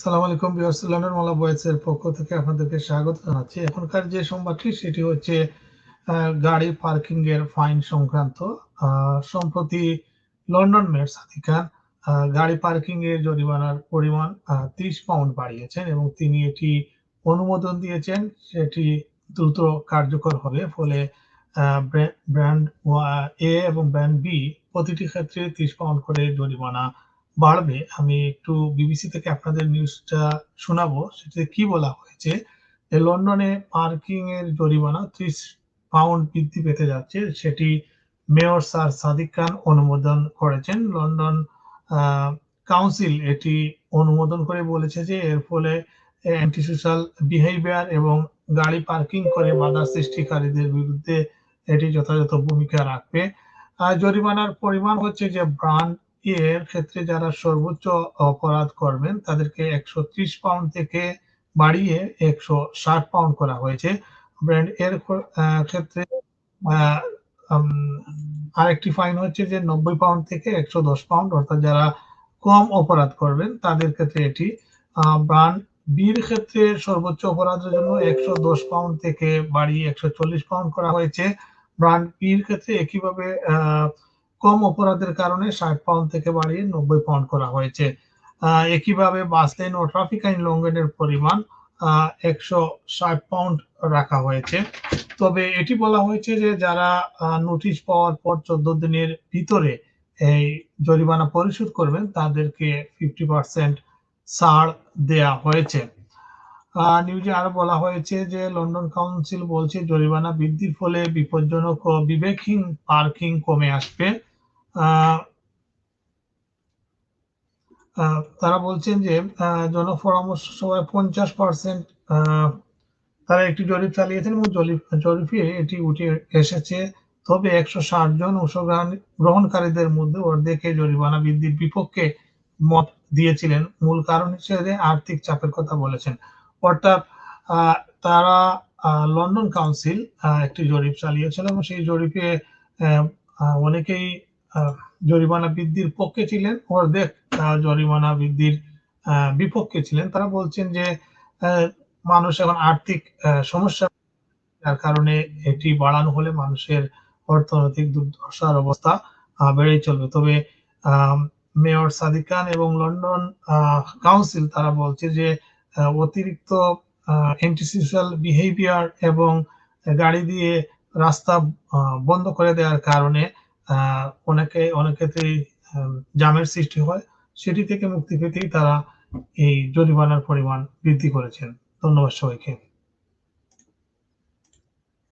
সালাম আলাইকুম বিয়ার্সুল্লানের মালা বয়েসের পক্ষ থেকে আপনাদেরকে স্বাগত জানাচ্ছি। এখনকার যে সংবাদটি, সেটি হচ্ছে গাড়ি পার্কিং এর ফাইন সংক্রান্ত। সম্প্রতি লন্ডন মেয়র সাদিক খান গাড়ি পার্কিং এর জরিমানার পরিমাণ ত্রিশ পাউন্ড বাড়িয়েছেন এবং তিনি এটি অনুমোদন দিয়েছেন। সেটি দ্রুত কার্যকর হবে, ফলে ব্র্যান্ড এ এবং ব্র্যান্ড বি প্রতিটি ক্ষেত্রে ত্রিশ পাউন্ড করে জরিমানা বাড়বে, আমি একটু বিবিসি থেকে আপনাদের নিউজটা শোনাবো। সেটাতে কি বলা হয়েছে যে, লন্ডনে পার্কিং এর জরিমানা ত্রিশ পাউন্ড বৃদ্ধি পেতে যাচ্ছে। সেটি মেয়র স্যার সাদিক খান অনুমোদন করেছেন। লন্ডন কাউন্সিল এটি অনুমোদন করে বলেছে যে, এর ফলে অ্যান্টি সোশ্যাল বিহেভিয়ার এবং গাড়ি পার্কিং করে বাধা সৃষ্টিকারীদের বিরুদ্ধে এটি যথাযথ ভূমিকা রাখবে। জরিমানার পরিমাণ হচ্ছে যে ব্রান্ড এর ক্ষেত্রে যারা সর্বোচ্চ অপরাধ করবেন, তাদেরকে একশো ত্রিশ পাউন্ড থেকে বাড়িয়ে একশো ষাট পাউন্ড করা হয়েছে। ব্র্যান্ড এর ক্ষেত্রে আরেকটি ফাইন হচ্ছে যে নব্বই পাউন্ড থেকে একশো দশ পাউন্ড অর্থাৎ যারা কম অপরাধ করবেন, তাদের ক্ষেত্রে এটি ব্রান্ড বির ক্ষেত্রে সর্বোচ্চ অপরাধের জন্য একশো দশ পাউন্ড থেকে বাড়িয়ে একশো চল্লিশ পাউন্ড করা হয়েছে। ব্রান্ড বির ক্ষেত্রে একইভাবে, আহ কম অপরাধের কারণে ষাট পাউন্ড থেকে বাড়িয়ে নব্বই পাউন্ড করা হয়েছে। একইভাবে বাস লেন ও ট্রাফিক আইন লঙ্ঘনের পরিমাণ একশো ষাট পাউন্ড রাখা হয়েছে। তবে এটি বলা হয়েছে যে যারা নোটিশ পাওয়ার পর চোদ্দ দিনের ভিতরে এই জরিমানা পরিশোধ করবেন, তাদেরকে ফিফটি পার্সেন্ট ছাড় দেয়া হয়েছে। নিউজে আরও বলা হয়েছে যে লন্ডন কাউন্সিল বলছে, জরিমানা বৃদ্ধির ফলে বিপজ্জনক ও বিবেকহীন পার্কিং কমে আসবে। তারা বলছেন যে জনপরামর্শ সভায় পঞ্চাশ পার্সেন্ট তারা একটি জরিপ চালিয়েছেন এবং জরিপে এটি উঠে এসেছে। তবে একশো ষাট জন অংশগ্রহণ, গ্রহণকারীদের মধ্যে অর্ধেকে জরিমানা বৃদ্ধির বিপক্ষে মত দিয়েছিলেন। মূল কারণ হিসেবে আর্থিক চাপের কথা বলেছেন। অর্থাৎ তারা লন্ডন কাউন্সিল একটি জরিপ চালিয়েছিল এবং সেই জরিপে অনেকেই জরিমানা বৃদ্ধির পক্ষে ছিলেন। অর্ধেক জরিমানা বৃদ্ধির বিপক্ষে ছিলেন। তারা বলছেন যে মানুষ এখন আর্থিক সমস্যা যার কারণে এটি বাড়ানো হলে মানুষের অর্থনৈতিক দুর্দশার অবস্থা বেড়েই চলবে। তবে মেয়র সাদিক খান এবং লন্ডন কাউন্সিল তারা বলছে যে অতিরিক্ত অ্যান্টিসোশাল বিহেভিয়ার এবং গাড়ি দিয়ে রাস্তা বন্ধ করে দেওয়ার কারণে অনেকে অনেক জামের সৃষ্টি হয়। সেটি থেকে মুক্তি পেতেই তারা এই জরিমানার পরিমাণ বৃদ্ধি করেছেন। ধন্যবাদ সবাইকে।